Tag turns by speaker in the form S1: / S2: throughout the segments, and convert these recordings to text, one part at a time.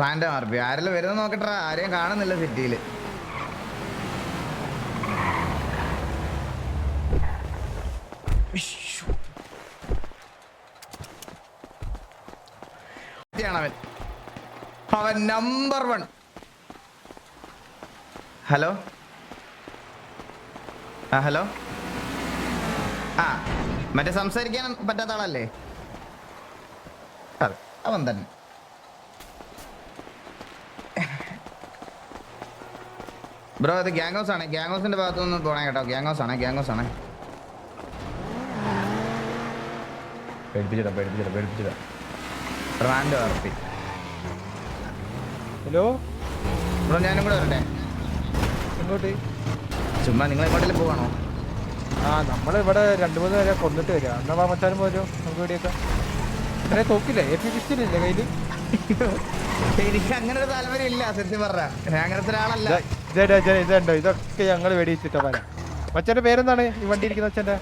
S1: Random R P ആരെല്ലാം വരുന്നത് നോക്കട്ടെ ആരെയും കാണുന്നില്ല സിറ്റിയിൽ അവൻ അവൻ നമ്പർ വൺ. ഹലോ? ആ ഹലോ? ആ മറ്റേ സംസാരിക്കാൻ പറ്റാത്ത ആളല്ലേ? അതെ അവൻ തന്നെ. ബ്രോ ഇത് ഗ്യാങ് ഹൗസ് ആണ്. ഗ്യാങ് ഹൗസിന്റെ ഭാഗത്തു നിന്ന് പോണേ കേട്ടോ. ഗ്യാങ് ഹൗസ് ആണ്. ഗ്യാങ് ഹൗസ് ആണ്
S2: ഹലോ
S1: ബ്രോ ഞാനും കൂടെ വരട്ടെ.
S2: എങ്ങോട്ട്?
S1: ചുമ്മാ നിങ്ങൾ എങ്ങോട്ടെങ്കിലും പോവാണോ?
S2: ആ നമ്മൾ ഇവിടെ രണ്ട് മൂന്ന് പേരെ കൊന്നിട്ട് വരിക എന്നാ വാ മച്ചാനും പോരോ. നമുക്ക് ഇവിടെയൊക്കെ. അതെ തോക്കില്ലേ? എ പി പിസ്റ്റലില്ലേ കയ്യിൽ?
S1: എനിക്ക് അങ്ങനെ ഒരു താല്പര്യം ഇല്ല സത്യം പറഞ്ഞ. ഞാൻ അങ്ങനത്തെ ഒരാളല്ല.
S2: ഇതുണ്ടോ ഇതൊക്കെ ഞങ്ങൾ വെടിയിച്ചിട്ടാ പല. മച്ചന്റെ പേരെന്താണ്? ഈ വണ്ടി ഇരിക്കുന്ന
S1: അച്ഛന്റെ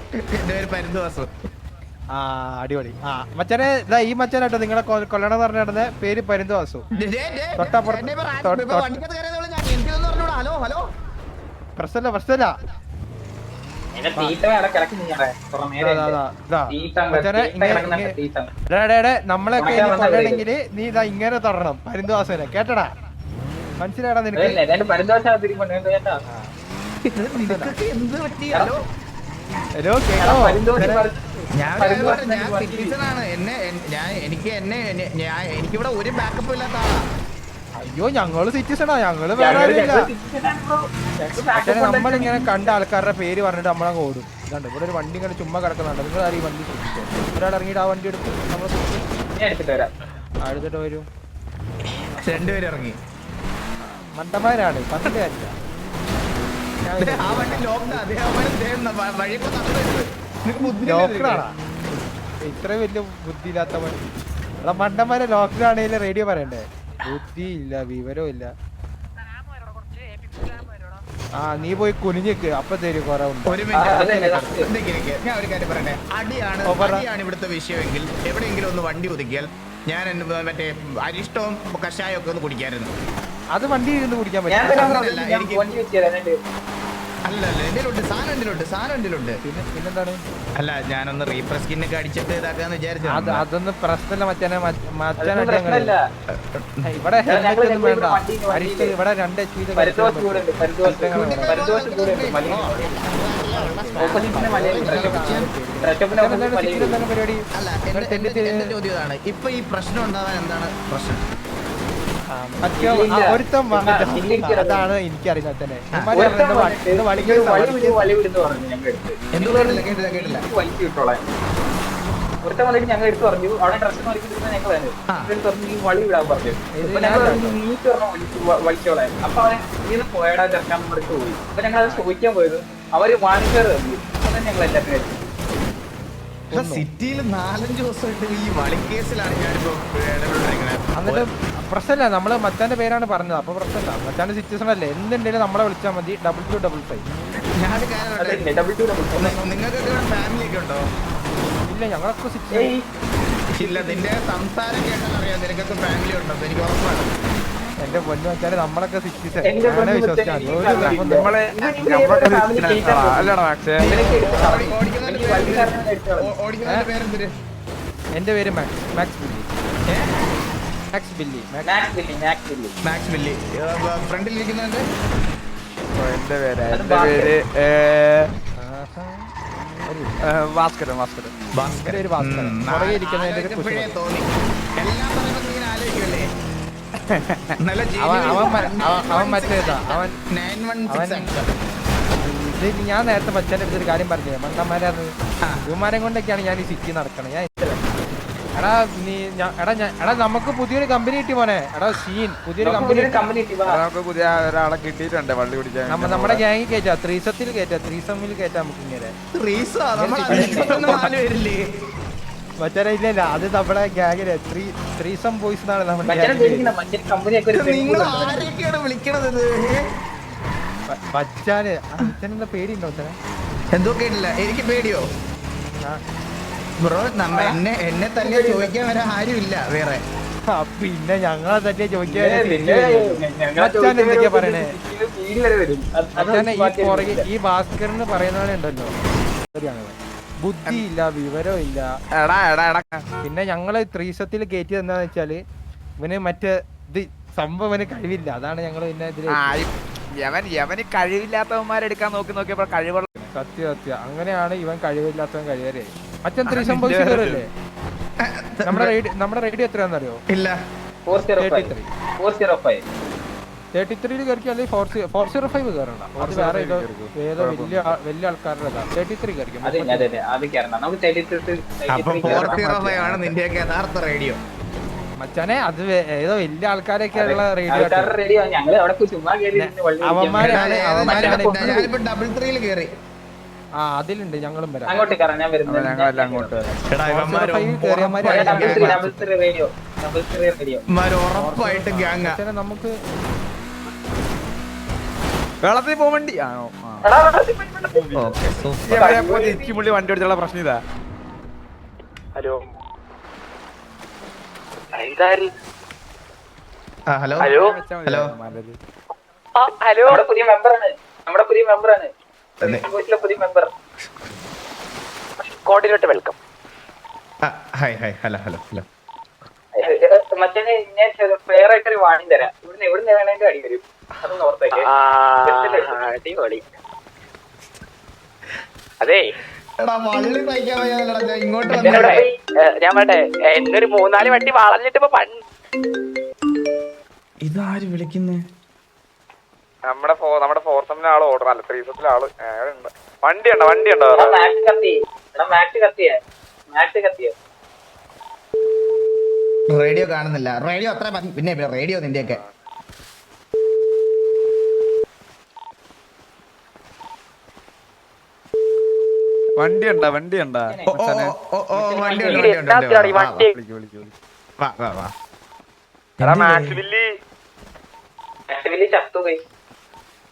S2: ആ അടിപൊളി. ആ മച്ചനെ ഇതാ ഈ മച്ചനാട്ടോ നിങ്ങളെ കൊ- കൊല്ലണം എന്ന് പറഞ്ഞ നടന്ന പേര് പരിന്തവാസു. തൊട്ടപ്പുറത്ത് നമ്മളൊക്കെ ഇനി കൊല്ലണമെങ്കിൽ നീ ഇതാ ഇങ്ങനെ തൊടണം പരിന്തുവാസനെ കേട്ടടാ? മനസ്സിലാടാ നിനക്ക്?
S3: കേട്ടാ.
S1: എന്ത് പറ്റി? ഹലോ.
S2: ഹലോ.
S1: ഞാൻ സിറ്റിസൺ എന്നെ ഞാൻ എനിക്ക് എന്നെ ഞാൻ എനിക്കിവിടെ ഒരു ബാക്കപ്പ് ഇല്ലാത്ത ആളാ.
S2: അയ്യോ ഞങ്ങൾ സിറ്റിസണാ. ഞങ്ങൾ വേറെ പക്ഷേ നമ്മളിങ്ങനെ കണ്ട ആൾക്കാരുടെ പേര് പറഞ്ഞിട്ട് നമ്മളങ്ങ് ഓടും. ഇതാണ്ട് ഇവിടെ ഒരു വണ്ടി ഇങ്ങനെ ചുമ്മാ കിടക്കുന്നുണ്ട്. നിങ്ങൾ ആരും ഈ വണ്ടി ശ്രദ്ധിച്ചോ ഒരാൾ ഇറങ്ങിയിട്ട് ആ വണ്ടി എടുത്ത് നമ്മൾ
S3: ഞാൻ എടുത്തിട്ട് വരാം.
S2: അടുത്തിട്ട് വരും.
S1: രണ്ടുപേരും ഇറങ്ങി.
S2: മണ്ടന്മാരാണ് പത്തിന്റെ കാര്യമില്ല
S1: ആ വണ്ടി
S2: ലോക്കറാണാ ഇത്ര വലിയ ബുദ്ധി ഇല്ലാത്ത എടാ മണ്ടന്മാരെ ലോക്കിലാണെങ്കിലും റേഡിയോ പറയണ്ടേ? ബുദ്ധി ഇല്ല വിവരവും ഇല്ല. ആ നീ പോയി കുനിഞ്ഞിക്ക്. അപ്പൊ തരും കുറെ ഉണ്ട്.
S1: ഒരു
S3: ആ, അതല്ലേ,
S1: മിനിറ്റ്
S3: അത്.
S1: ഞാൻ ഒരു കാര്യം പറയട്ടെ? അടിയാണ്
S2: ഓ, പറ.
S1: അടിയാണ് ഇവിടുത്തെ വിഷയമെങ്കിൽ എവിടെയെങ്കിലും ഒന്ന് വണ്ടി ഒതുക്കിയാൽ ഞാൻ എന്നെ മറ്റേ അരിഷ്ടവും കഷായം ഒക്കെ ഒന്ന് കുടിക്കായിരുന്നു.
S2: അത് വണ്ടി ഇരുന്ന് കുടിക്കാൻ പറ്റും
S1: അല്ല അല്ല എന്റെ ഉണ്ട് സാധനം എന്റെ സാധനം എന്റെ ഉണ്ട്
S2: പിന്നെ പിന്നെന്താണ്
S1: അല്ല ഞാനൊന്ന് റീപ്രസ് ഒക്കെ അടിച്ചിട്ട് ഇതാക്കാന്ന്
S2: അത്
S1: വിചാരിച്ചു
S2: അതൊന്നും പ്രശ്നമില്ല മച്ചാനെ മച്ചാനെ
S3: അതൊന്നും പ്രശ്നമല്ല
S2: ഇവിടെ ഹെൽമെറ്റ് ഒന്നും വേണ്ട
S3: ഇവിടെ
S2: അരിച്ച് ഇവിടെ രണ്ട് എച്ച് പി പരിപാടി
S1: ഇപ്പൊ ഈ പ്രശ്നം ഉണ്ടാവാൻ എന്താണ് പ്രശ്നം
S2: അതാണ് എനിക്കറിയാം തന്നെ.
S3: വന്നിട്ട് പറഞ്ഞു ഞങ്ങൾ എടുത്ത് പറഞ്ഞു അവിടെ ഡ്രസ് വലിച്ചിരുന്ന ഞങ്ങൾ
S1: ആ.
S3: എടുത്ത് പറഞ്ഞു ഈ വളി വിടാൻ പറഞ്ഞു.
S2: ഇത്
S3: അപ്പൊ ഞങ്ങൾ പറഞ്ഞു നീറ്റ് പറഞ്ഞ വലിച്ചു വലിച്ചോളാൻ അപ്പൊ അവൻ ഇത് പോയടാ ചെറുക്കാൻ പറഞ്ഞിട്ട് പോയി. അപ്പൊ ഞങ്ങൾ അത് ചോദിക്കാൻ പോയത് അവർ വാണിജ്യർ തന്നു. അപ്പൊ ഞങ്ങൾ
S1: സിറ്റിയിൽ നാലഞ്ച് ദിവസമായിട്ട് ഈ വളിക്കേസിലാണ് ഞാനിപ്പോ ഇടപെട്ടിരിക്കുന്നത്
S2: പ്രശ്നമില്ല നമ്മൾ മച്ചാന്റെ പേരാണ് പറഞ്ഞത്. അപ്പൊ പ്രശ്നമില്ല. മച്ചാന്റെ സിറ്റുവേഷൻ അല്ലേ. എന്തുണ്ടെങ്കിലും നമ്മളെ വിളിച്ചാൽ മതി. ഡബിൾ ടു ഡബിൾ ഫൈവ് ഇല്ല ഞങ്ങളൊക്കെ
S1: ഇല്ല നിന്റെ സംസാരം കേട്ടാൽ അറിയാം. നിനക്കൊക്കെ ഫാമിലി ഉണ്ടോ? എനിക്ക് ഉറപ്പാണ്.
S2: എന്റെ പൊന്നു
S3: വെച്ചാൽ
S1: നമ്മളൊക്കെ ഓടിക്കുന്നതിന്റെ പേരെന്തിര്?
S2: എന്റെ പേര് Max Max? Max Billy Max
S3: Billy Max Billy
S1: Max Billy ഫ്രണ്ടിൽ ഇരിക്കുന്നതിന്റെ?
S4: എന്റെ പേര് എന്റെ പേര് ഭാസ്കരൻ ഭാസ്കരൻ.
S1: ഭാസ്കരൻ.
S2: ഒരു ഭാസ്കരൻ. പുറകെ ഇരിക്കുന്നതിന്റെ
S1: തോന്നി. എല്ലാം സമയത്തും നീ നല്ല
S2: അവൻ മറ്റേതാ അവൻ ഇത്. ഞാൻ നേരത്തെ മച്ചാന്റെ അടുത്തൊരു കാര്യം പറഞ്ഞേ മണ്ടന്മാരാണ്. ഇവന്മാരെ കൊണ്ടൊക്കെയാണ് ഞാൻ ഈ സിറ്റി നടക്കണത് ഞാൻ എടാ നീ എടാ ഞാൻ- എടാ നമുക്ക് പുതിയൊരു കമ്പനി കിട്ടി മോനെ. എടാ സീൻ പുതിയൊരു കമ്പനി
S3: കമ്പനി കിട്ടി വാ.
S4: നമുക്ക് പുതിയ ഒരാളെ കിട്ടിയിട്ടുണ്ട് വള്ളി പിടിക്കാൻ
S2: നമ്മ നമ്മുടെ ഗ്യാങ്ങിൽ കയറ്റാ ത്രീസത്തിൽ കയറ്റാ ത്രീസമ്മിൽ കയറ്റാ നമുക്ക് ഇങ്ങനെ.
S1: മറ്റേ നമ്മൾ നാല് പേരില്ലേ
S2: മച്ചാനെ ഇല്ല ഇല്ല അത് നമ്മുടെ ഗ്യാങ്ങിലെ ത്രീ ത്രീസം ബോയ്സ് എന്നാണ് നമ്മുടെ
S1: വിളിക്കണത്
S2: മച്ചാന് അച്ഛനെന്താ പേടിയുണ്ടോ അച്ഛനെ?
S1: എന്തോ കേട്ടില്ല എനിക്ക് പേടിയോ?
S2: ആ
S1: ബ്രോ നമ്മ എന്നെ എന്നെ തന്നെ ചോദിക്കാൻ വരെ ആരും ഇല്ല വേറെ.
S2: ആ, പിന്നെ ഞങ്ങളെ തന്നെ ചോദിക്കാൻ എന്തൊക്കെയാ പറയണേ? മച്ചാനെ ഈ പുറകെ. ഈ ഭാസ്കറിന് പറയുന്നവനുണ്ടല്ലോ ശരിയാണ്. ബുദ്ധിയില്ല വിവരമില്ല
S4: എടാ എടാ എടാ.
S2: പിന്നെ ഞങ്ങൾ ത്രീസത്തിൽ കയറ്റിയത് എന്താന്ന് വെച്ചാൽ ഇവന് മറ്റേ ഇത് സംഭവം ഇവന് കഴിവില്ല. അതാണ് ഞങ്ങൾ പിന്നെ ഇതിൽ
S4: ആ ഈ- യവൻ യവന് കഴിവില്ലാത്തവന്മാരെടുക്കാൻ നോക്കി നോക്കിയപ്പോ കഴിവുള്ള
S2: സത്യ സത്യ. അങ്ങനെയാണ് ഇവൻ കഴിവില്ലാത്തവൻ കഴിവരെ അച്ഛൻ കയറല്ലേ നമ്മുടെ റേഡിയോ നമ്മുടെ റേഡിയോ എത്രയാണെന്നറിയോ?
S1: ഇല്ല.
S3: 405 405
S2: തേർട്ടി ത്രീയിൽ കയറിക്കും? അല്ലെങ്കിൽ ഫോർ ഫോർ സീറോ ഫൈവ് കയറണ്ട അത് വേറെ ഏതോ ഏതോ വലിയ വലിയ ആൾക്കാരുടെ തേർട്ടി ത്രീ കയറിക്കും
S1: ആണ് നിന്റെയൊക്കെ യഥാർത്ഥ റേഡിയോ.
S2: മച്ചാനെ അത് ഏതോ വലിയ ആൾക്കാരൊക്കെ ഉള്ള റേഡിയോ
S3: റെഡി
S2: അവന്മാരാണ്. അവന്മാരാണ്
S1: ഡബിൾ ത്രീയിൽ കയറി
S2: ആ അതിലുണ്ട്. ഞങ്ങളും വരാം.
S3: അങ്ങോട്ട് കയറാം ഞാൻ വരുന്നത്.
S4: ഞങ്ങളെല്ലാം അങ്ങോട്ട് വരാം.
S1: എടാ ഇവന്മാര്
S2: ഫൈവ് കയറിയമാര്
S1: ഉറപ്പായിട്ടും ഗ്യാങ്
S2: നമുക്ക്
S4: വെള്ളത്തിൽ പോകാൻ വേണ്ടി ആണോ പുള്ളി വണ്ടി ഓടിച്ചുള്ള പ്രശ്നം ഇതാ.
S5: ഹലോ.
S1: ഹലോ?
S5: ഹലോ?
S1: ഹലോ.
S4: നല്ലത്.
S5: ഹലോ
S3: നമ്മുടെ പുതിയ മെമ്പറാണ് നമ്മുടെ പുതിയ മെമ്പറാണ്
S1: അതെ.
S3: പുതിയ member
S5: coordinate welcome.
S1: Hi hi. Hello hello hello.
S3: മറ്റേ ഞാൻ ഫെയർ ആയിട്ടൊരു വാണി തരാം. ഇവിടുന്ന് എവിടുന്ന് വേണമെങ്കിലും അടി വരും. അതൊന്ന് ഓർത്തേക്ക്.
S5: അടിപൊളി. അതെ.
S1: ഞാൻ
S5: എന്നൊരു മൂന്നാൽ വണ്ടി വളഞ്ഞിട്ട് ഇപ്പൊ
S1: ഇതാര് വിളിക്കുന്നേ?
S4: നമ്മുടെ നമ്മുടെ ഫോർസമിലെ ആൾ ഓർഡർ അല്ല ത്രീസത്തിലെ ആൾ ഉണ്ട്. വണ്ടി ഉണ്ടോ വണ്ടി ഉണ്ടോ
S1: റേഡിയോ കാണുന്നില്ല. റേഡിയോ അത്ര മതി. പിന്നെ റേഡിയോ നിന്റെയൊക്കെ.
S4: വണ്ടി ഉണ്ടാ വണ്ടി ഉണ്ടാ
S1: ഓ, ഓ, ഓ, വാ ഓ, വണ്ടി വണ്ടി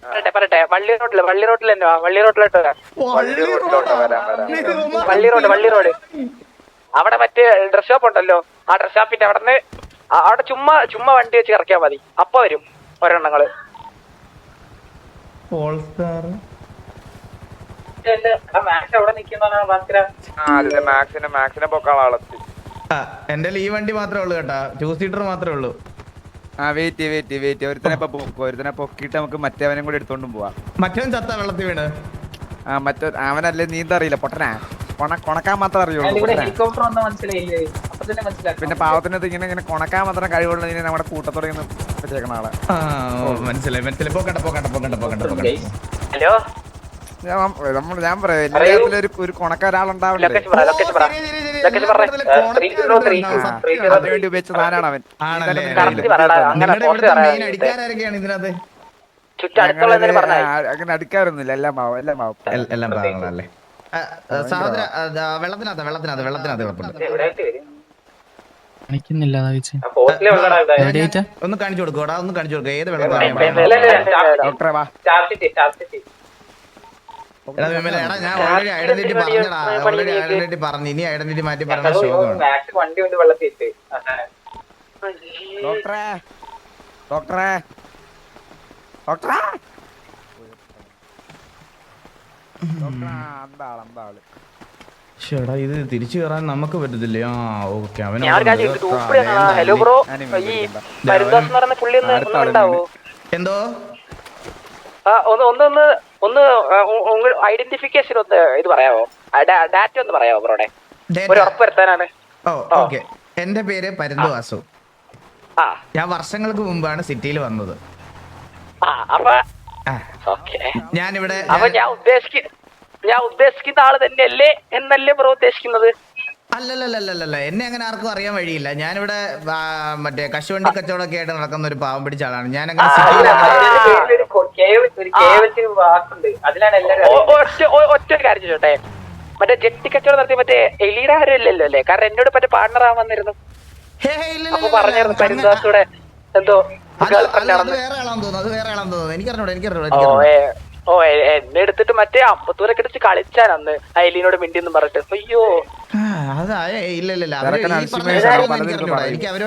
S5: പറയട്ടെ പറയട്ടെ. വള്ളി റോഡിൽ വള്ളി റോഡിൽ തന്നെ വള്ളി റോഡിലോട്ട് വരാം.
S1: വള്ളി
S5: റോഡ് വള്ളി റോഡ് അവിടെ മറ്റേ ഡ്രസ് ഷോപ്പ് ഉണ്ടല്ലോ. ആ ഡ്രസ് ഷോപ്പിന്റെ അവിടെ നിന്ന് അവിടെ ചുമ്മാ ചുമ്മാ വണ്ടി വെച്ച് ഇറക്കിയാൽ മതി. അപ്പൊ വരും
S4: ഒരെണ്ണങ്ങൾ. മാക്സിനെ മാക്സിനെ പൊക്കാളെ ആളെത്തി.
S1: ആ, എന്റെ ഈ വണ്ടി മാത്രമേ ഉള്ളൂ കേട്ടാ. ടൂ സീറ്റർ മാത്രമേ ഉള്ളൂ.
S4: ആ വെയിറ്റ് വെയിറ്റ് വെയിറ്റ് ഒരുത്തനെ ഇപ്പൊ പൊക്കും ഒരുത്തനെ പൊക്കിട്ട് നമുക്ക് മറ്റേവനും കൂടി എടുത്തോണ്ടും പോവാം.
S1: മറ്റവൻ ചത്ത വെള്ളത്തിൽ വീണ്.
S4: ആ മറ്റേ അവനല്ലേ നീന്ത അറിയില്ല. പൊട്ടനാ. കൊണ കൊണക്കാൻ മാത്രം അറിയുള്ളൂ.
S3: ഇവിടെ
S4: പൊട്ടനാ.
S3: ഹെലികോപ്റ്റർ വന്ന മനസ്സിലായില്ലേ? അപ്പൊ തന്നെ മനസ്സിലാക്കി.
S4: പിന്നെ പാവത്തിനകത്ത് ഇങ്ങനെ ഇങ്ങനെ കൊണക്കാൻ മാത്രം കഴിവുള്ളതിനെ നമ്മുടെ കൂട്ടത്തോടെ ഇങ്ങനെ വെച്ചേക്കണ ആളെ.
S1: മനസ്സിലായി മനസ്സിലായി. പോകട്ടെ പോകട്ടെ പോകട്ടെ പോകട്ടെ
S5: ഹലോ
S4: നമ്മൾ ഞാൻ പറയാം. ഒരു അതിനുവേണ്ടി ഉപയോഗിച്ച സാധനമാണ് അവൻ.
S5: അങ്ങനെ
S4: അടുക്കാറൊന്നുമില്ല എല്ലാം മാവും എല്ലാം
S1: പാവങ്ങളല്ലേ സഹോദര വെള്ളത്തിനകത്ത് വെള്ളത്തിനകത്ത് വെള്ളത്തിനകത്ത് കുഴപ്പമില്ല
S6: കാണിക്കുന്നില്ല
S1: ഒന്ന് കാണിച്ചു കൊടുക്കോടാ ഒന്ന് കാണിച്ചു കൊടുക്കുക ഏത്
S5: ഇല്ല,
S1: വെള്ളത്തിലാണ്
S5: ഇല്ല.
S4: ഡോക്ടറെ വാ
S3: സ്റ്റാർ സിറ്റി സ്റ്റാർ സിറ്റി
S1: എടാ വിമല എടാ ഞാൻ ഓൾറെഡി ഐഡന്റിറ്റി പറഞ്ഞടാ ഓൾറെഡി ഐഡന്റിറ്റി പറഞ്ഞു ഇനി ഐഡന്റിറ്റി മാറ്റി പറഞ്ഞ ശോകമാണ്
S4: ഡോക്ടറെ ഡോക്ടറെ
S1: ചേടാ ഇത് തിരിച്ചു കയറാൻ നമുക്ക് പറ്റത്തില്ലേ ആ ഓക്കെ അവൻ
S5: ഞാൻ ഒരു കാര്യം ഹലോ ബ്രോ ഈ മരുദാസ് എന്ന് പറയുന്ന പുള്ളി ഒന്ന് ഒന്ന് ഉണ്ടാവോ
S1: എന്തോ?
S5: ആ ഒന്ന് ഒന്ന് ഒന്ന് ഐഡന്റിഫിക്കേഷൻ ഒന്ന് ഇത് പറയാമോ ഡാറ്റ ഒന്ന് പറയാമോ ബ്രോടെ. ഒരു ഉറപ്പ് വരുത്താനാണ്.
S1: Oh okay. എന്റെ പേര് പരന്തു വാസു ഞാൻ വർഷങ്ങൾക്ക് മുമ്പാണ് സിറ്റിയിൽ വന്നത്. ഞാനിവിടെ ഞാൻ-
S5: ഇവിടെ ഞാൻ ഉദ്ദേശിക്കുന്ന ആൾ തന്നെയല്ലേ എന്നല്ലേ ബ്രോ ഉദ്ദേശിക്കുന്നത്?
S1: അല്ലല്ലല്ലല്ലല്ല. എന്നെ അങ്ങനെ ആർക്കും അറിയാൻ വഴിയില്ല. ഞാനിവിടെ മറ്റേ കശുവണ്ടി കച്ചവടമൊക്കെ ആയിട്ട് നടക്കുന്ന ഒരു പാവം പിടിച്ച ആളാണ്. ഞാൻ അങ്ങനെ
S3: അതിലാണ്
S5: ഒറ്റ കാര്യം ചോട്ടെ മറ്റേ ജെട്ടി കച്ചവടം നടത്തി മറ്റേ എലിയുടെ ആരും ഇല്ലല്ലോ അല്ലേ? കാരണം എന്നോട് മറ്റേ പാർട്ണർ ആവാൻ വന്നിരുന്നു. അപ്പൊ പറഞ്ഞായിരുന്നു
S1: ഇല്ല,
S5: എന്തോ
S1: അത് അല്ല, അത് വേറെ ആളാന്ന് തോന്നുന്നു. അത് വേറെ ആളാന്ന് തോന്നുന്നു. എനിക്കറിഞ്ഞൂടാ എനിക്കറിഞ്ഞൂടാ
S5: ഓ എ- എന്നെ എടുത്തിട്ട് മറ്റേ അമ്പത്തൂരൊക്കെ അടിച്ച് കളിച്ചാൻ അന്ന്. ഐലീനോട് എന്ന് പറഞ്ഞിട്ട്. അയ്യോ.
S1: ആ, അത് ആ, ഏയ് ഇല്ല ഇല്ല
S2: അവർ
S1: ഈ പറഞ്ഞ
S2: ആണ്, പലതും പറയും.
S1: എനിക്ക് യാതൊരു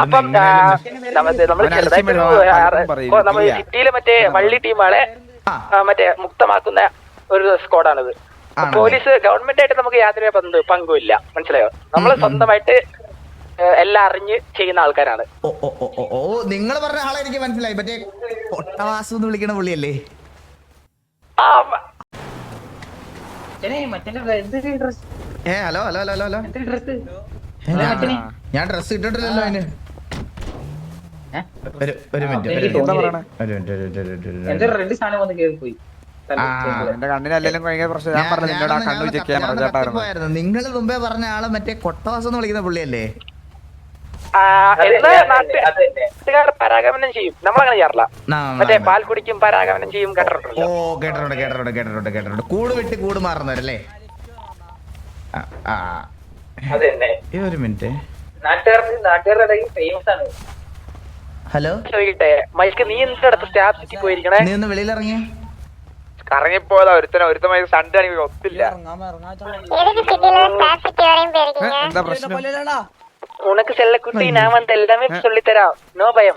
S5: അപ്പം നമ്മൾ
S2: അവൻ
S5: ചെറുതായിട്ടൊരു ആ. ഓ, നമ്മൾ സിറ്റിയിലെ മറ്റേ വള്ളി ടീമാളെ
S1: ആ.
S5: ആ, മറ്റേ മുക്തമാക്കുന്ന ഒരു സ്ക്വാഡാണിത്.
S1: ആണല്ലേ?
S5: പോലീസ് ഗവൺമെന്റ് ആയിട്ട് നമുക്ക് യാതൊരു ബന്ധ പങ്കുമില്ല മനസ്സിലായോ? നമ്മൾ സ്വന്തമായിട്ട് എല്ലാം അറിഞ്ഞ് ചെയ്യുന്ന ആൾക്കാരാണ്.
S1: ഓ ഓ ഓ ഓ ഓ നിങ്ങൾ പറഞ്ഞ ആളെ എനിക്ക് മനസ്സിലായി. മറ്റേ കൊട്ടവാസു എന്ന് വിളിക്കണ പുള്ളിയല്ലേ?
S5: ആ,
S1: ഏ hello hello hello hello hello. ഏ, ഞാൻ- ഞാൻ ഡ്രസ് ഇട്ടിട്ടില്ലല്ലോ അതിന്. ഒരു ഒരു മിനിറ്റ് ഒരു മിനിറ്റ്.
S2: എന്താ പറയണേ.
S1: ഒരു മിനിറ്റ് ഒരു മിനിറ്റ്, ഒരു മിനിറ്റ്, ഒരു മിനിറ്റ്.
S3: എന്തൊരു റെഡ് സാധനം വന്ന് കേറി പോയി
S1: ആ.
S2: എന്റെ കണ്ണിനല്ലെങ്കിലും ഭയങ്കര പ്രശ്നം. ഞാൻ പറഞ്ഞു നിന്നോട് ആ കണ്ണു ചെക്ക് ചെയ്യാൻ പറഞ്ഞു ചേട്ടായിരുന്നു
S1: നിങ്ങൾ മുമ്പേ പറഞ്ഞ ആൾ മറ്റേ കൊട്ടവാസം എന്ന് വിളിക്കുന്ന പുള്ളിയല്ലേ?
S5: നാട്ടുകാർ പരാഗമനം ചെയ്യും. നമ്മളങ്ങനെ ചെയ്യാറില്ല. മറ്റേ പാൽ കുടിക്കും പരാഗമനം ചെയ്യും
S1: ഓ
S5: കേട്ടിട്ടുണ്ടല്ലോ
S1: കേട്ടിട്ടുണ്ട് കേട്ടിട്ടുണ്ട് കേട്ടിട്ടുണ്ട് കേട്ടിട്ടുണ്ട്. കൂട് വെട്ടി കൂട് മാറുന്നവരല്ലേ? ആ, ആ ഈ ഒരു മിനിറ്റ്. ഹലോ?
S5: ചോദിക്കട്ടെ മൈക്ക് നീ എന്തിന്റെ അടുത്ത് സ്റ്റാഫ് സിറ്റി പോയിരിക്കണേ?
S1: നീ ഒന്ന് വെളിയിലിറങ്ങിയ.
S4: കറങ്ങിപ്പോയതാ ഒരുത്തന ഒരുത്തമായി സൺഡേ ആണെങ്കിൽ ഒത്തില്ല.
S2: എന്താ പ്രശ്നം?
S5: ഉനക്ക് ചെല്ലക്കുട്ടി ഞാൻ വന്ന് എല്ലാമേ ചൊല്ലിത്തരാം. നോ ഭയം.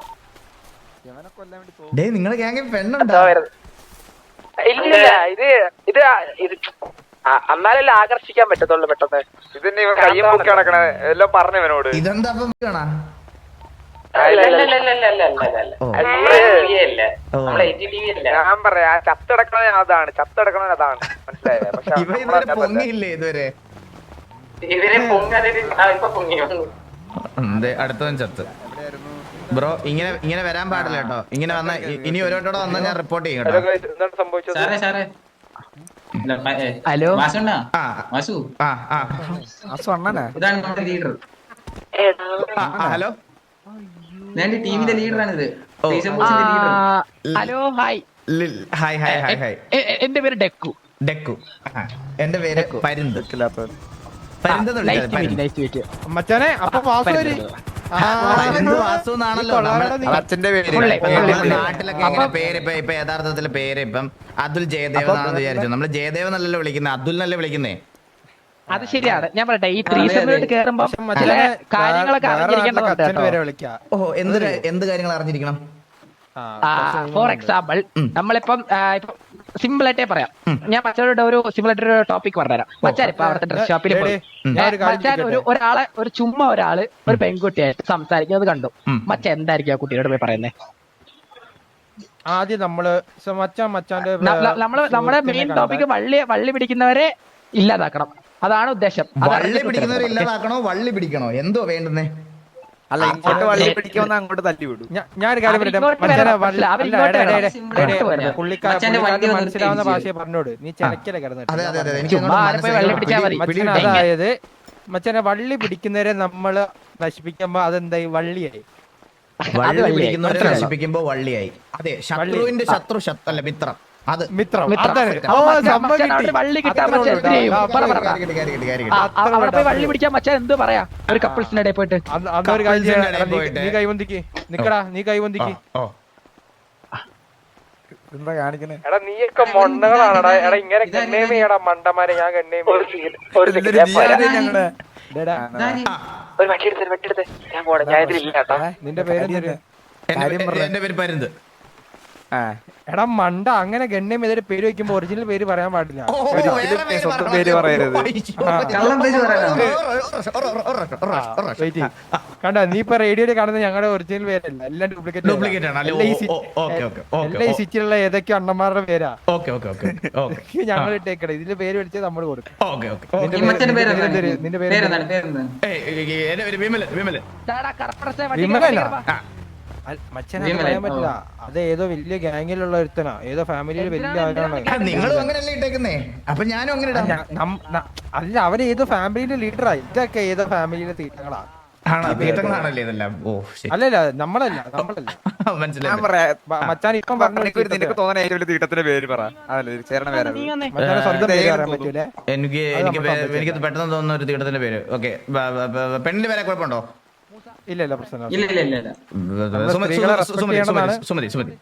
S1: ഡേ നിങ്ങളെ ഗ്യാങ്ങിൽ പെണ്ണുണ്ടോ?
S5: ഇല്ല ഇത് ഇത് ഇത് അന്നാലല്ലേ ആകർഷിക്കാൻ പറ്റത്തുള്ളു പെട്ടെന്ന്.
S4: ഇതിന്റെ ഇവൻ കയ്യും പൊക്കി നടക്കണേ. എല്ലാം പറഞ്ഞു ഇവനോട്.
S1: ഇതെന്താ
S4: ഞാൻ പറയാ ചത്തടക്കണ അതാണ് ചത്തടക്കണ അതാണ്. മനസ്സിലായേ? പക്ഷെ
S1: ഇവരെ പൊങ്ങിയില്ലേ ഇതുവരെ?
S3: ഇവരെ പൊങ്ങാതെ പൊങ്ങി
S1: അടുത്തവൻ ചത്ത്. ബ്രോ ഇങ്ങനെ ഇങ്ങനെ വരാൻ പാടില്ല കേട്ടോ. ഇങ്ങനെ വന്ന ഇനി ഒരു ഒരുവട്ടോടെ വന്നാൽ ഞാൻ റിപ്പോർട്ട് ചെയ്യും
S5: hello?
S1: Hello?
S5: Hello hi.
S1: Hi hi hi hi.
S5: എന്റെ പേര് ഡെക്കു.
S1: ഡെക്കു. എന്റെ പേര് പരുന്ത്.
S2: മച്ചാനെ അപ്പൊ വാസു വരി. അച്ഛന്റെ പേര്.
S1: നാട്ടിലൊക്കെ പേര് പേര് ഇപ്പം അതുൽ ജയദേവ് എന്നാണ് വിചാരിച്ചു. നമ്മൾ ജയദേവ് എന്നല്ലല്ലോ വിളിക്കുന്നത് അതുൽ എന്നല്ലേ വിളിക്കുന്നേ?
S5: അത് ശരിയാണ്. ഞാൻ പറയട്ടെ ഈ ത്രീസമിലോട്ട് കേറുമ്പോ കാര്യങ്ങളൊക്കെ
S1: ഓ എന്ത് എന്ത് കാര്യങ്ങൾ അറിഞ്ഞിരിക്കണം?
S5: ഫോർ എക്സാമ്പിൾ നമ്മളിപ്പം സിമ്പിൾ ആയിട്ടേ പറയാം. ഞാൻ മച്ചാനോട് ഒരു സിമ്പിൾ ആയിട്ട് ഒരു ടോപ്പിക് പറഞ്ഞുതരാം മച്ചാൻ ഇപ്പൊ അവിടുത്തെ ഡ്രസ് ഷോപ്പിൽ പോയി.
S2: ഒരു കാര്യം
S5: മച്ചാൻ ഒരു ഒരാളെ ഒരു ചുമ്മാ ഒരാൾ ഒരു പെൺകുട്ടിയായിട്ട് സംസാരിക്കുന്നത് കണ്ടു. മച്ച എന്തായിരിക്കും ആ കുട്ടിയോട് പോയി പറയുന്നത്
S2: ആദ്യം നമ്മൾ സ- മച്ചാൻ മച്ചാന്റെ
S5: നമ്മൾ നമ്മുടെ മെയിൻ ടോപ്പിക് വള്ളി വള്ളി പിടിക്കുന്നവരെ ഇല്ലാതാക്കണം. അതാണ് ഉദ്ദേശം.
S1: വള്ളി പിടിക്കുന്നവരെ ഇല്ലാതാക്കണോ? വള്ളി പിടിക്കണോ? എന്തോ വേണ്ടുന്നേ?
S7: അല്ല ഇങ്ങോട്ട് വള്ളി പിടിക്കുമെന്ന് അങ്ങോട്ട് തല്ലി വിടും.
S2: ഞാനൊരു കാര്യം പറയട്ടെ?
S8: പുള്ളിക്കാരൻ
S2: മനസ്സിലാവുന്ന ഭാഷയെ പറഞ്ഞോട്. നീ ചെലക്കല കിടന്നിട്ട് അതായത് മച്ചനെ വള്ളി പിടിക്കുന്നവരെ നമ്മൾ നശിപ്പിക്കുമ്പോ അതെന്തായി? വള്ളിയായി.
S1: വള്ളി പിടിക്കുന്നവരെ നശിപ്പിക്കുമ്പോ വള്ളിയായി. അതെ ശത്രുവിന്റെ ശത്രു ശത്രു അല്ല മിത്രം. അത്
S5: വള്ളി കിട്ടാൻ വള്ളി പിടിക്കാൻ മച്ചാൻ എന്ത് പറയാ? ഒരു കപ്പിൾസിന്റെ
S1: ഇടയിൽ പോയിട്ട്.
S2: നീ കൈവന്തിക്ക് നിക്കടാ നീ കൈവന്തിക്ക്
S7: കാണിക്കണേ
S4: എടാ എടാ മണ്ടന്മാരെ. ഞാൻ
S5: ഒരു ഞാൻ പോടാ ഞാൻ
S2: നിന്റെ പേര്
S1: എന്റെ പേര് പരുന്ത്.
S2: എടാ മണ്ട അങ്ങനെ ഗണ്യം ഇതൊരു പേര് വെക്കുമ്പോ ഒറിജിനൽ പേര് പറയാൻ പാടില്ല.
S7: സ്വന്തം പേര് പറയരുത്.
S2: കണ്ട നീ ഇപ്പൊ റേഡിയോയിൽ കാണുന്ന ഞങ്ങളുടെ ഒറിജിനൽ പേരല്ല. എല്ലാം ഡ്യൂപ്ലിക്കേറ്റ് എല്ലാ ഈ സിറ്റിയിലുള്ള ഏതൊക്കെയോ അണ്ണന്മാരുടെ പേരാ. ഞങ്ങൾ ഇട്ടേക്കട. ഇതിന്റെ പേര് വിളിച്ച് നമ്മൾ കൊടുക്കും. നിന്റെ പേര്
S8: പേരെന്താണ്? പേരെന്താണ്?
S2: മച്ചാനെ പറയാൻ പറ്റില്ല. അത് ഏതോ വലിയ ഗ്യാങ്ങിലുള്ള ഒരുത്തനാ. ഏതോ ഫാമിലിയിൽ വലിയ ആളാണ്
S1: നിങ്ങളും അങ്ങനെയല്ലേ ഇട്ടേക്കുന്നേ? അപ്പൊ ഞാനും അങ്ങനെ
S2: അല്ല അവർ ഏതോ ഫാമിലിയിലെ ലീഡറാ ഇതൊക്കെ ഏതോ ഫാമിലിയിലെ തീറ്റങ്ങളാ
S1: ആണോ? തീട്ടങ്ങളാണല്ലേ ഇതെല്ലാം? ഓ ശരി.
S2: അല്ലല്ല നമ്മളല്ല നമ്മളല്ല. മച്ചാൻ ഇപ്പം പറഞ്ഞു
S7: നിനക്ക് നിനക്ക് തോന്നുന്ന ഏറ്റവും വലിയ തീട്ടത്തിന്റെ പേര് പറ. അതല്ലേ ചേരണ പേര്.
S1: എനിക്ക് എനിക്ക് പെട്ടെന്ന് തോന്നുന്ന ഒരു തീട്ടത്തിന്റെ പേര്. ഓക്കെ പെണ്ണിന്റെ പേരെ കുഴപ്പമുണ്ടോ?
S2: ഇല്ല ഇല്ല
S8: ഇല്ല ഇല്ല. ഇല്ല ഇല്ല
S1: സുമതി സുമതി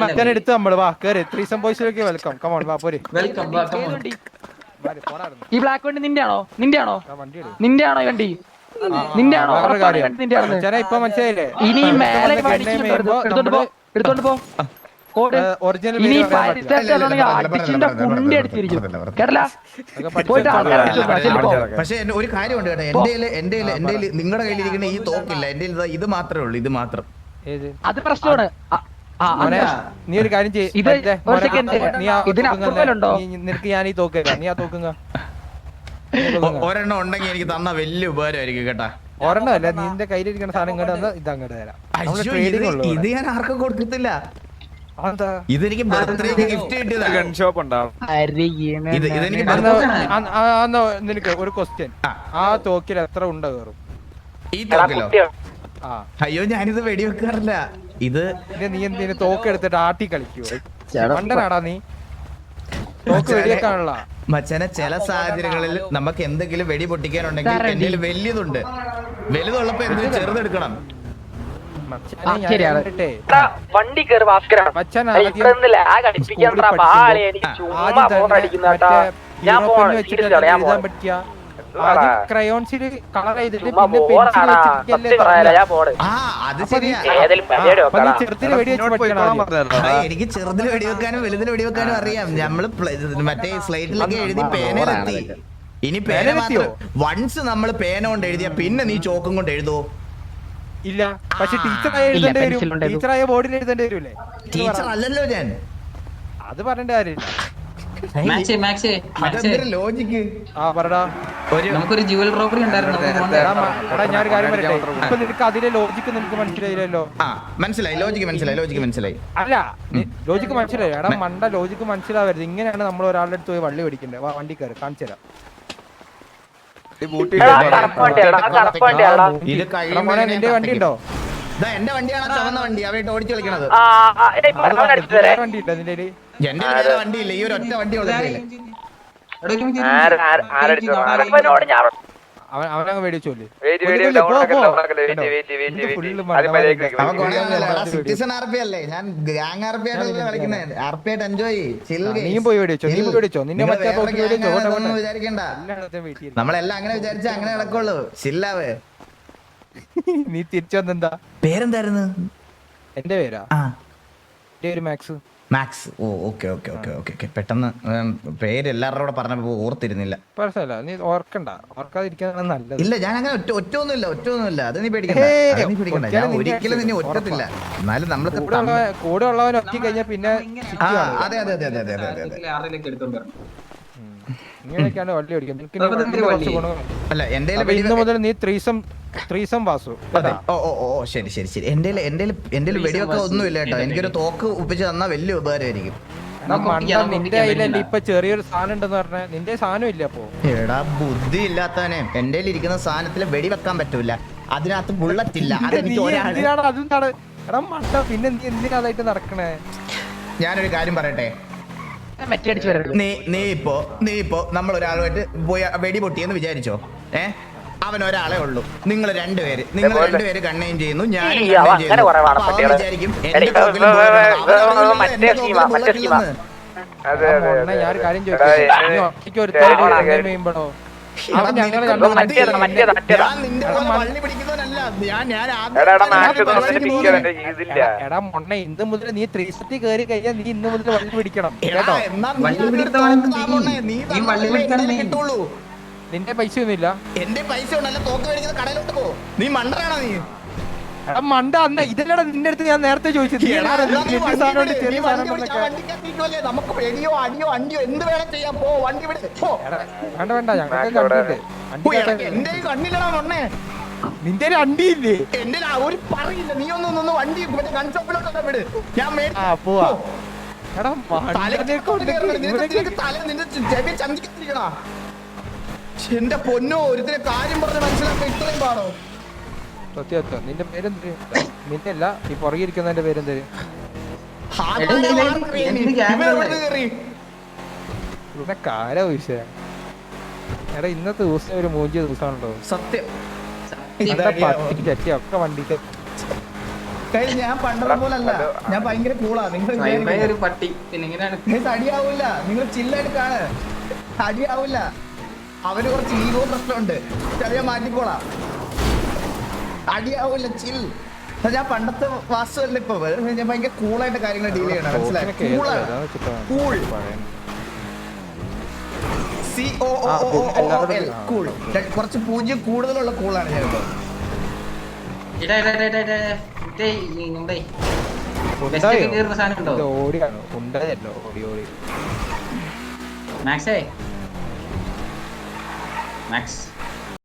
S2: മച്ചാൻ എടുത്ത് നമ്മൾ വാ കേറി ത്രീസം ബോയ്സിലേക്ക് വെൽക്കം കമോൺ വാ പോരെ.
S8: വെൽക്കം
S5: ഈ ബ്ലാക്ക് വണ്ടി നിന്റെ ആണോ നിന്റെ ആണോ നിന്റെ ആണോ വണ്ടി? നിന്റെ ആണോ നിന്റെ
S2: ആണോ
S5: ഇനി മേലെ എടുത്തോണ്ട് പോ എടുത്തോണ്ട് പോ. കുണ്ടി അടിച്ചിരിക്കും
S1: പക്ഷെ ഒരു കാര്യമുണ്ട് കേട്ടോ. എന്റെ എന്റെ എന്റെ നിങ്ങളുടെ കയ്യിലിരിക്കുന്ന ഈ തോക്കില്ല. എന്റെ ഇത് മാത്രമേ ഉള്ളൂ ഇത് മാത്രം.
S5: അത് പ്രശ്നമാണ്.
S2: നീ ഒരു കാര്യം നിനക്ക് ഞാൻ ഈ തോക്കുക നീ ആ തോക്കുക
S1: ഒരെണ്ണം ഉണ്ടെങ്കിൽ എനിക്ക് തന്ന വലിയ ഉപകാരമായിരിക്കും കേട്ടാ.
S2: ഒരെണ്ണം അല്ല നിന്റെ കയ്യിലിരിക്കുന്ന സാധനം ഇങ്ങോട്ട് ഇതങ്ങോട്ട് തരാം.
S1: ഇത് ഞാൻ ആർക്കും കൊടുക്കത്തില്ല ഇതെനിക്ക് ബർത്ത്ഡേക്ക് ഗിഫ്റ്റ് കിട്ടിയതാ.
S7: ഗൺ ഷോപ്പ് ഉണ്ടാവും.
S1: ഇത് ഇതെനിക്ക്
S2: നിനക്ക് ഒരു ക്വസ്റ്റ്യൻ
S1: ആ.
S2: ആ തോക്കിൽ എത്ര ഉണ്ട കയറും?
S1: ഈ തോക്കിലോ?
S2: ആ.
S1: അയ്യോ ഞാനിത് വെടിവെക്കാറില്ല. ഇത്
S2: പിന്നെ നീ എന്തിനു തോക്ക് എടുത്തിട്ട് ആട്ടി കളിക്കൂ മണ്ടനാടാ നീ. തോക്ക് വെടിയേക്കാനുള്ള
S1: മച്ചനെ ചില സാഹചര്യങ്ങളിൽ നമുക്ക് എന്തെങ്കിലും വെടി പൊട്ടിക്കാനുണ്ടെങ്കിൽ
S5: ഇതാ
S1: വലിയതുണ്ട് വലുതുണ്ട്. വലുതുള്ളപ്പോ എന്തെങ്കിലും ചെറുതെടുക്കണം?
S5: വണ്ടി
S2: ക്രയോൺസിൽ കളർ ചെയ്തിട്ട്
S1: എനിക്ക് ചെറുതിൽ വെടിവെക്കാനും വലുതിൽ വെടിവെക്കാനും അറിയാം. നമ്മൾ മറ്റേ സ്ലൈറ്റിലൊക്കെ എഴുതി പേനയിലെത്തി ഇനി പേന വൺസ് നമ്മൾ പേന കൊണ്ട് എഴുതിയ പിന്നെ നീ ചോക്കും കൊണ്ട് എഴുതോ?
S2: ഇല്ല. പക്ഷെ ടീച്ചറായി എഴുതേണ്ടി വരും. ടീച്ചറായ ബോർഡിൽ എഴുതേണ്ടി വരൂലേ?
S1: ടീച്ചർ അല്ലല്ലോ ഞാൻ.
S2: അത് പറയേണ്ട കാര്യമില്ല
S1: ലോജിക്ക്
S2: ആ പറടാ.
S1: ഒരു
S8: നമുക്കൊരു ജുവൽ റോബറി ഉണ്ടായിരുന്നു.
S2: എടാ എടാ ഞാൻ ഒരു കാര്യം പറയട്ടെ? ഇപ്പൊ നിനക്ക് അതിലെ ലോജിക്ക് നിനക്ക് മനസ്സിലായില്ലല്ലോ?
S1: ആ മനസ്സിലായി. ലോജിക്ക് മനസ്സിലായി ലോജിക്ക് മനസ്സിലായി.
S2: അല്ല ലോജിക്ക് മനസ്സിലായി. എടാ മണ്ട ലോജിക്ക് മനസ്സിലാവരുത്. ഇങ്ങനെയാണ് നമ്മൾ ഒരാളുടെ അടുത്ത് പോയി വള്ളി പിടിക്കണ്ടേ വണ്ടി കയറി. കാണിച്ചു തരാം നിന്റെ വണ്ടി ഉണ്ടോ
S1: എന്റെ വണ്ടിയാണ് ചുവന്ന വണ്ടി അവയിട്ട് ഓടിച്ചു കളിക്കണത്.
S2: വണ്ടി ഉണ്ടോ നിന്റെ
S1: എന്റെ വണ്ടി ഇല്ല ഈ ഒരു ഒറ്റ വണ്ടി ഉള്ളു
S5: ആരടിച്ചോ
S2: ആരടിച്ചോ അവനങ്ങ്
S1: സിറ്റിസൺ അല്ലേ? ഞാൻ
S2: നീ പോയി നീ നിന്നെ
S1: നമ്മളെല്ലാം അങ്ങനെ ചില്ലാവേ
S2: നീ തിരിച്ചു വന്നെന്താ?
S1: പേരെന്തായിരുന്നു?
S2: എന്റെ പേരാ? എന്റെ പേര് Max.
S1: Max oh okay okay okay okay okay. പെട്ടെന്ന് പേര് എല്ലാവരുടെ കൂടെ പറഞ്ഞപ്പോൾ ഓർത്തിരുന്നില്ല.
S2: നീ ഓർക്കണ്ട. ഓർക്കാതിരിക്കാനാണ് നല്ലത്.
S1: ഇല്ല ഞാൻ അങ്ങനെ ഒറ്റ ഒറ്റ ഒന്നുമില്ല ഒറ്റ ഒന്നുമില്ല അത് നീ പേടിക്കണ്ട. അത് പേടിക്കണ്ട. ഞാൻ ഒരിക്കലും നിന്നെ ഒറ്റത്തില്ല. എന്നാലും നമ്മൾ
S2: കൂടെ ഉള്ളവൻ ഒറ്റ കഴിഞ്ഞാൽ പിന്നെ
S1: അതെ അതെ അതെ അതെ അതെ അതെ അതെ.
S2: ഇങ്ങനെയൊക്കെയാണ് വള്ളി ഓടിക്കുന്നത്.
S1: അല്ല എന്റെ
S2: മുതൽ നീ ത്രീസം ത്രീസം വാസു.
S1: അതെ. ഓ ഓ ഓ ശരി ശരി ശരി. എന്റെ എന്റെ എന്റെ വെടിവെക്ക ഒന്നുമില്ല കേട്ടോ. എനിക്കൊരു തോക്ക് ഒപ്പിച്ച് തന്നാ വലിയ ഉപകാരമായിരിക്കും.
S2: നിന്റെ
S8: ഒപ്പിക്കാൻ
S2: കയ്യിലല്ലേ ഇപ്പൊ ചെറിയൊരു സാധനം ഉണ്ടെന്ന് പറഞ്ഞ നിന്റെ സാധനം ഇല്ല അപ്പൊ?
S1: എടാ ബുദ്ധി ഇല്ലാത്തവനെ എന്റെ ഇരിക്കുന്ന സാധനത്തിൽ വെടിവെക്കാൻ പറ്റൂല. അതിനകത്ത് ബുള്ളറ്റ് ഇല്ല അതെനിക്ക്
S2: പിന്നെ നീ എന്തിനാ അതായിട്ട് നടക്കണേ?
S1: ഞാനൊരു കാര്യം പറയട്ടെ. നീ നീ ഇപ്പോ നീ ഇപ്പോ നമ്മൾ ഒരാളുമായിട്ട് പോയി വെടി പൊട്ടിയെന്ന് വിചാരിച്ചോ? ഏ? അവൻ ഒരാളെ ഉള്ളൂ. നിങ്ങൾ രണ്ടുപേര്. നിങ്ങൾ രണ്ടുപേര് കണ്ണയും ചെയ്യുന്നു ഞാൻ
S2: ഞാൻ
S4: എടാ
S2: ഇന്ന് മുതൽ നീ ത്രീസത്തി കയറി കഴിഞ്ഞാൽ നീ ഇന്ന് മുതൽ വള്ളി പിടിക്കണം കേട്ടോ?
S8: വള്ളി
S1: പിടിക്കണം
S8: നീ വള്ളി
S1: പിടിക്കണം
S2: നിന്റെ പൈസ ഒന്നുമില്ല
S1: എന്റെ പൈസ തോക്ക് കടയിലോട്ട് പോ. നീ മണ്ടനാണോ നീ?
S2: മണ്ട അന്ന ഇതല്ലട നിന്റെ അടുത്ത് ഞാൻ നേരത്തെ ചോദിച്ചത്.
S1: നമുക്ക് അടിയോ അണ്ടിയോ എന്ത് ചെയ്യാം. പോ വണ്ടി
S2: വേണ്ട വേണ്ട
S1: എന്റെ കണ്ണില്ലടാ
S2: നിന്റെ വണ്ടി ഇല്ലേ
S1: എന്റെ ഒരു പറയില്ല. നീ ഒന്നും വണ്ടി മറ്റേ വിട്. ഞാൻ
S2: ആ പോവാ. എടാ
S1: തല ചെവി എന്റെ പൊന്നോ ഒരുത്തിനെ കാര്യം പറഞ്ഞ് മനസ്സിലാക്കാൻ ഇത്രയും പാടോ?
S2: സത്യത്തോ നിന്റെ പേരെന്ത്? നിന്നല്ല ഈ പുറകിരിക്കുന്നതിന്റെ പേരെന്ത്?
S1: കാല
S8: എടാ
S2: ഇന്നത്തെ ദിവസം ഒരു മൂഞ്ചിയ ദിവസമാണല്ലോ
S1: സത്യം.
S2: ഒക്കെ
S1: വണ്ടി ഞാൻ പണ്ടത്തെ പോലെ അല്ല ഞാൻ ഭയങ്കര കൂളാ. നിങ്ങൾ
S8: പട്ടി.
S1: അടിയാവൂല നിങ്ങൾ ചില്ലായിട്ട് കാണാ. അടിയാവൂല അവർ കുറച്ച് ഈഗോ പ്രശ്നമുണ്ട്. ചെറിയ മാറ്റിക്കോളാം. അടിയാവൂല ചിൽ. ഞാൻ പണ്ടത്തെ വാസ്തുവല്ല ഇപ്പൊ. ഞാൻ ഭയങ്കര കൂളായിട്ട് കാര്യങ്ങൾ ഡീൽ ചെയ്യണം മനസ്സിലായി? കൂൾ സി ഒ കൂൾ കുറച്ച് പൂജ്യം കൂടുതലുള്ള കൂളാണ് ഞാൻ ഇപ്പൊ
S8: ഇടാ ഇടാ ഇടാ മാക്സ്